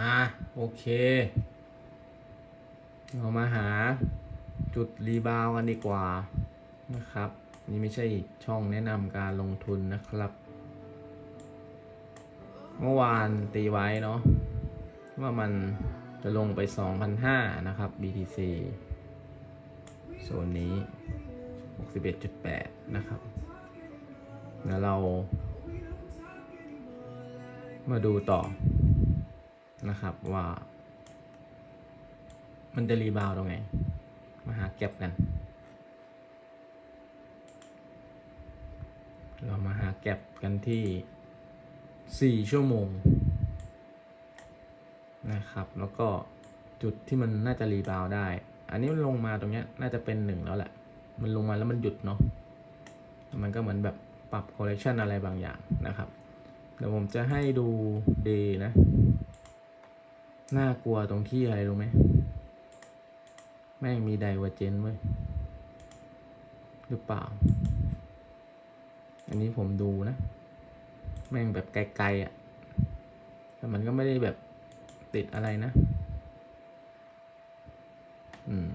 อ่าโอเค เรามาหาจุดรีบาวกันดีกว่านะครับ นี่ไม่ใช่ช่องแนะนำการลงทุนนะครับ เมื่อวานตีไว้เนาะว่ามันจะลงไป2,500นะครับ BTC โซนนี้ 61.8 นะครับ แล้วเรา มาดูต่อ นะครับว่า มันจะรีบาวตรงไหน มาหาแก็บกัน เรามาหาแก็บกันที่ 4 ชั่วโมง นะครับ แล้วก็จุดที่มันน่าจะรีบาวได้ อันนี้มันลงมาตรงนี้น่าจะเป็นหนึ่งแล้วแหละ มันลงมาแล้วมันหยุดเนาะ มันก็เหมือนแบบปรับ correction อะไรบางอย่างนะครับ เดี๋ยวผมจะให้ดูเดย์นะ น่ากลัวตรงที่อะไรรู้ไหม แม่งมีไดวอร์เจนเว้ย หรือเปล่า อันนี้ผมดูนะ แม่งแบบไกลๆอะ่ะ แต่มันก็ไม่ได้แบบติดอะไรนะ อืม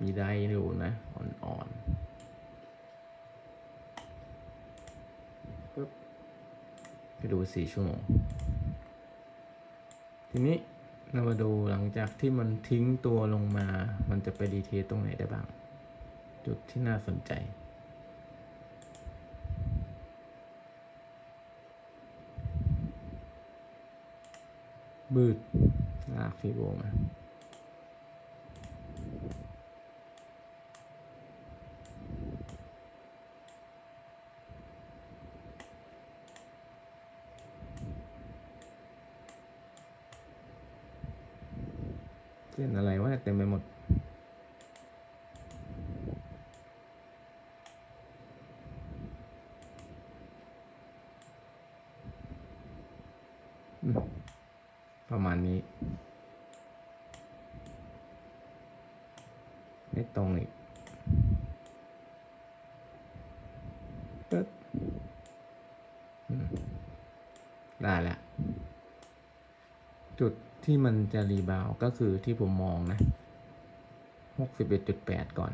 มีไดอยู่นะ อ่อนๆ ปึ๊บไปดูสี่ชั่วโมง ทีนี้เรามาดูหลังจากที่มันทิ้งตัวลงมา มันจะไปดีเทสตรงไหนได้บ้าง จุดที่น่าสนใจ บืดลากฟีโบมา ส้นอะไรว่าเต็มไปหมด ประมาณนี้ ไม่ตรงอีกปึ๊บอืมได้แล้ว จุด ที่มันจะรีบาวก็คือที่ผมมองนะ 61.8 ก่อน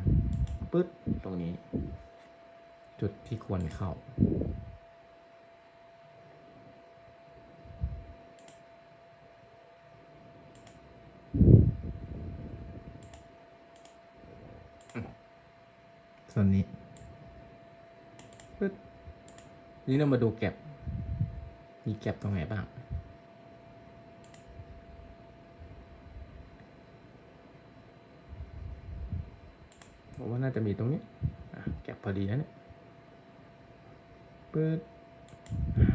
ปึ๊ด ตรงนี้ จุดที่ควรเข้า ส่วนนี้ ปึ๊ด นี่เรามาดูแก็บ มีแก็บตรงไหนบ้าง ผมว่าน่าจะมีตรงนี้แก็บพอดีนะเนี่ยปึ๊ดอ่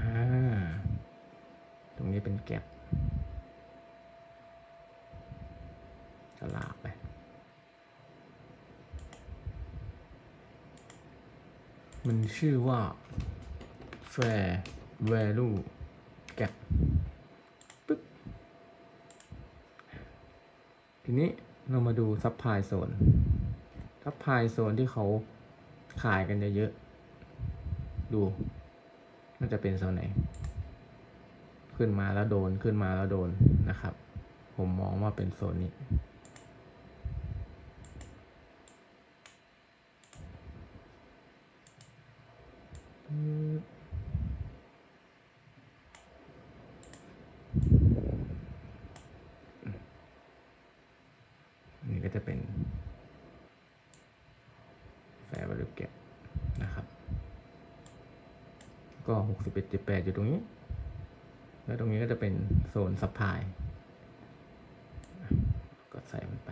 าตรงนี้เป็นแก็บก็ลากไปมันชื่อว่า fair value gap ปึ๊บทีนี้เรามาดูซั p พายโซนที่เขาขายกันเยอะๆดูน่าจะเป็นโซนไหน ขึ้นมาแล้วโดนขึ้นมาแล้วโดนนะครับ ผมมองว่าเป็นโซนนี้ก็จะเป็น แฟร์ value gap นะครับ ก็หกสิบเอ็ดจุดแปดอยู่ตรงนี้ แล้วตรงนี้ก็จะเป็นโซนซัพพลายก็ใส่มันไป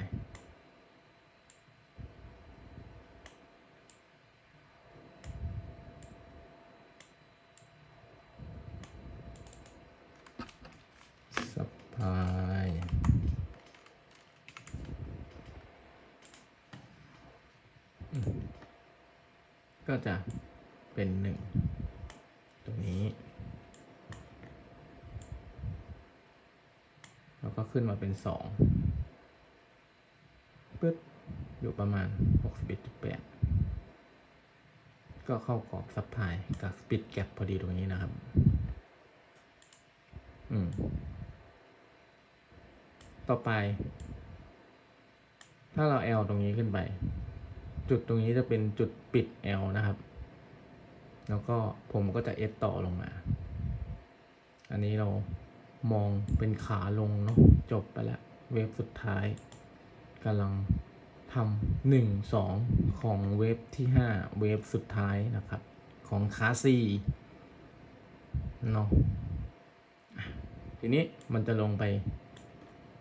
ซัพพายก็จะเป็นหนึ่ง ตรงนี้ แล้ว ก็ขึ้นมาเป็นสองปึ๊ดอยู่ประมาณหกสิบเอ็ดจุดแปดก็เข้ากรอบซัพพลายกับสปิดแก p พอดีตรงนี้นะครับ อืม ต่อไป ถ้าเรา L ตรงนี้ขึ้นไป จุดตรงนี้จะเป็นจุดปิด L นะครับ แล้วก็ผมก็จะ S ต่อลงมา อันนี้เรา มองเป็นขาลงเนาะจบไปแล้ว เวฟสุดท้ายกำลังทำหนึ่งสองของเวฟที่ห้าเวฟสุดท้ายนะครับ ของคาซีเนาะอะทีนี้มันจะลงไป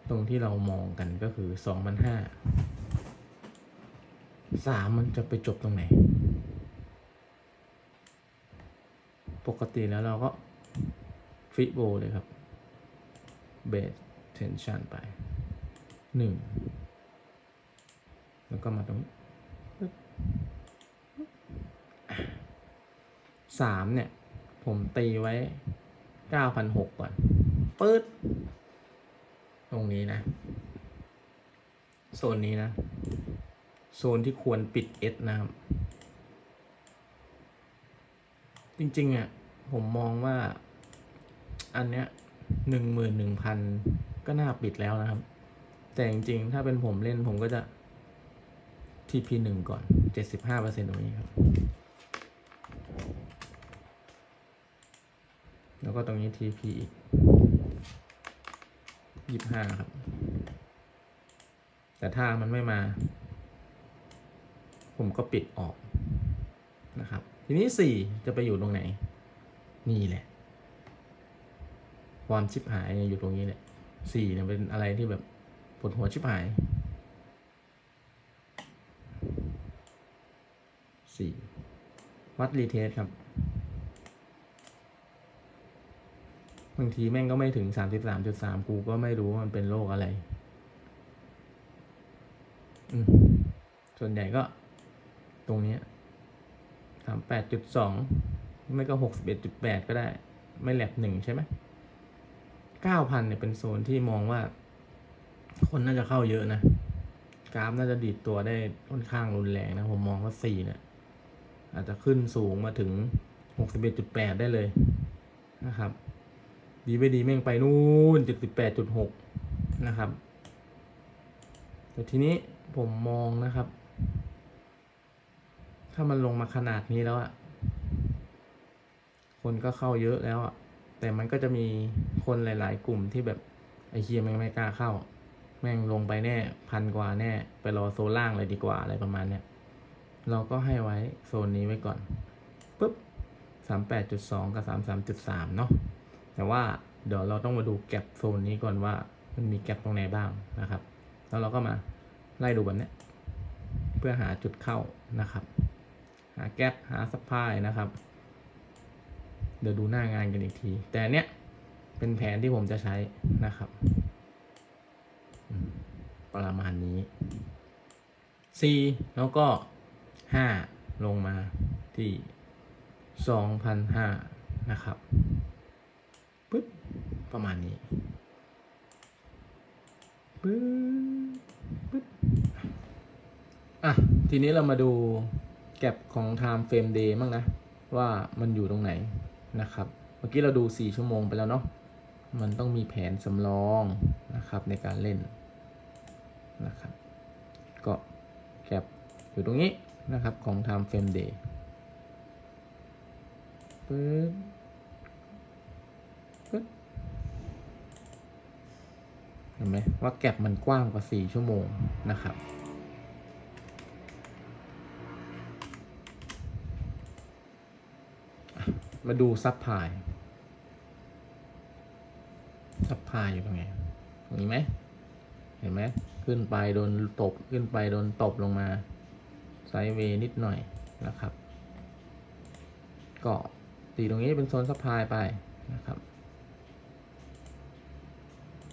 ตรงที่เรามองกันก็คือสองพันห้าสามมันจะไปจบตรงไหน ปกติแล้วเราก็ฟิโบเลยครับ เบสเทนชันไปหนึ่งแล้วก็มาตรงสามเนี่ย ผมตีไว้เก้าพันหกก่อนปื๊ดตรงนี้นะ โซนนี้นะ โซนที่ควรปิด S นะครับ จริงๆอะ ผมมองว่า อันเนี้ย หนึ่งหมื่นหนึ่งพันก็น่าปิดแล้วนะครับ แต่จริงๆ ถ้าเป็นผมเล่นผมก็จะ TP หนึ่งก่อนเจ็ดสิบห้าเปอร์เซ็นตรงนี้ครับ แล้วก็ตรงนี้ TP อีกยี่ห้าครับ แต่ถ้ามันไม่มา ผมก็ปิดออกนะครับ ทีนี้สี่จะไปอยู่ตรงไหน นี่แหละ ความชิบหายเนี่ยอยู่ตรงนี้แหละสี่เนี่ยเป็นอะไรที่แบบปวดหัวชิบหายสี่วัดรีเทสครับ บางทีแม่งก็ไม่ถึงสามสิบสามจุดสามกูก็ไม่รู้ว่ามันเป็นโรคอะไร อืม ส่วนใหญ่ก็ตรงนี้สามแปดจุดสองไม่ก็หกสิบเอ็ดจุดแปดก็ได้ ไม่แหลกหนึ่งใช่ไหม เก้าพันเนี่ยเป็นโซนที่มองว่า คนน่าจะเข้าเยอะนะ กราฟน่าจะดีดตัวได้ค่อนข้างรุนแรงนะ ผมมองว่าสี่เนี่ยอาจจะขึ้นสูงมาถึงหกสิบเอ็ดจุดแปดได้เลยนะครับ ดีไม่ดีแม่งไปนู่นจุดสิบแปดจุดหกนะครับ แต่ทีนี้ผมมองนะครับ ถ้ามันลงมาขนาดนี้แล้วอะคนก็เข้าเยอะแล้วอะ แต่มันก็จะมีคนหลาย ๆ กลุ่มที่แบบไอเฮียแม่งไม่กล้าเข้า แม่งลงไปแน่พันกว่าแน่ ไปรอโซนล่างเลยดีกว่าอะไรประมาณเนี้ยเราก็ให้ไว้โซนนี้ไว้ก่อนปุ๊บสามแปดจุดสองกับสามสามจุดสามเนาะแต่ว่าเดี๋ยวเราต้องมาดูแก็บโซนนี้ก่อนว่ามันมีแก็บตรงไหนบ้างนะครับ แล้วเราก็มาไล่ดูแบบเนี้ยเพื่อหาจุดเข้านะครับ หาแก๊ปหาสปายนะครับ เดี๋ยวดูหน้างานกันอีกที แต่เนี้ยเป็นแผนที่ผมจะใช้นะครับ ประมาณนี้ C แล้วก็ 5 ลงมาที่2,005นะครับปึ๊บประมาณนี้ปึ๊บปึ๊บอะ ทีนี้เรามาดูแก็บของ time frame day บ้างนะ ว่ามันอยู่ตรงไหน นะครับ เมื่อกี้เราดู 4 ชั่วโมงไปแล้วเนาะ มันต้องมีแผนสำรองนะครับในการเล่นนะครับ ก็แก็บอยู่ตรงนี้นะครับของ time frame day ปึ๊บปึ๊บเห็นไหมว่าแก็บมันกว้างกว่า 4 ชั่วโมงนะครับ มาดูซับพลายซับพลายอยู่ตรงไหนตรงนี้ไหมเห็นไหมขึ้นไปโดนตบขึ้นไปโดนตบลงมาไซด์เวนิดหน่อยนะครับก็ตีตรงนี้เป็นโซนซับพลายไปนะครับ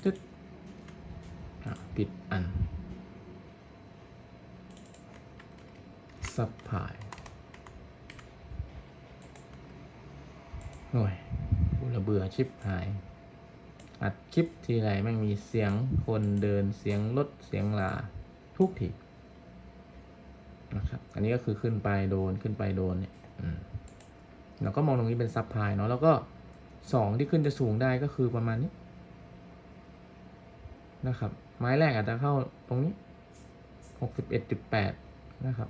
จึ๊ดปิดอันซับพลาย โอ้ยกูระเบื่อชิปหาย อัดคลิปทีไรแม่มีเสียงคนเดินเสียงรถเสียงลาทุกทีนะครับ อันนี้ก็คือขึ้นไปโดนขึ้นไปโดนเนี่ยอืมเราก็มองตรงนี้เป็นซับพลายเนาะแล้วก็สองที่ขึ้นจะสูงได้ก็คือประมาณนี้นะครับ ไม้แรกอาจจะเข้าตรงนี้หกสิบเอ็ดจุดแปดนะครับ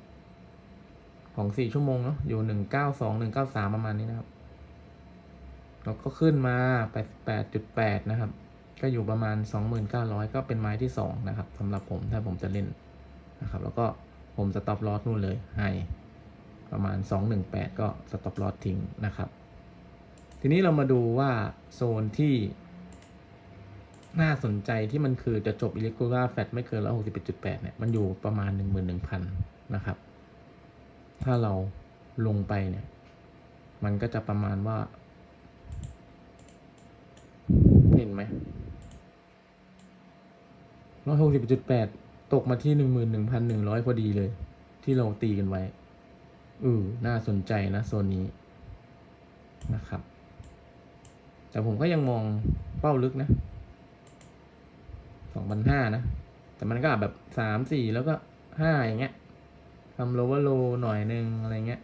ของสี่ชั่วโมงเนาะอยู่หนึ่งเก้าสองหนึ่งเก้าสามประมาณนี้นะครับ แล้วก็ขึ้นมาแปดแปดจุดแปดนะครับ ก็อยู่ประมาณสองหมื่นเก้าร้อยก็เป็นไม้ที่สองนะครับสำหรับผมถ้าผมจะเล่นนะครับ แล้วก็ผมสต็อปลอสนู่นเลยให้ประมาณสองหนึ่งแปดก็สต็อปลอสทิ้งนะครับ ทีนี้เรามาดูว่าโซนที่น่าสนใจที่มันคือจะจบ irregular fat ไม่เกิน161.8เนี่ย มันอยู่ประมาณ11,000นะครับ ถ้าเราลงไปเนี่ย มันก็จะประมาณว่า เห็นไหม161.8ตกมาที่11,100พอดีเลย ที่เราตีกันไว้อือน่าสนใจนะโซนนี้นะครับ แต่ผมก็ยังมองเป้าลึกนะสองพันห้านะ แต่มันก็แบบสามสี่แล้วก็ห้าอย่างเงี้ยทำโลว์โลหน่อยนึงอะไรเงี้ย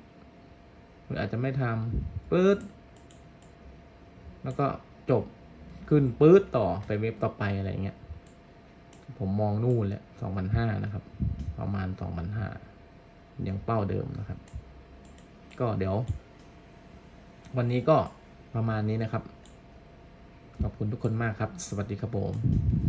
หรืออาจจะไม่ทำปื๊ดแล้วก็จบ ขึ้นปื๊ดต่อไปเว็บต่อไปอะไรเงี้ย ผมมองนู่นแหละสองพันห้านะครับ ประมาณสองพันห้ายังเป้าเดิมนะครับ ก็เดี๋ยว วันนี้ก็ประมาณนี้นะครับ ขอบคุณทุกคนมากครับ สวัสดีครับผม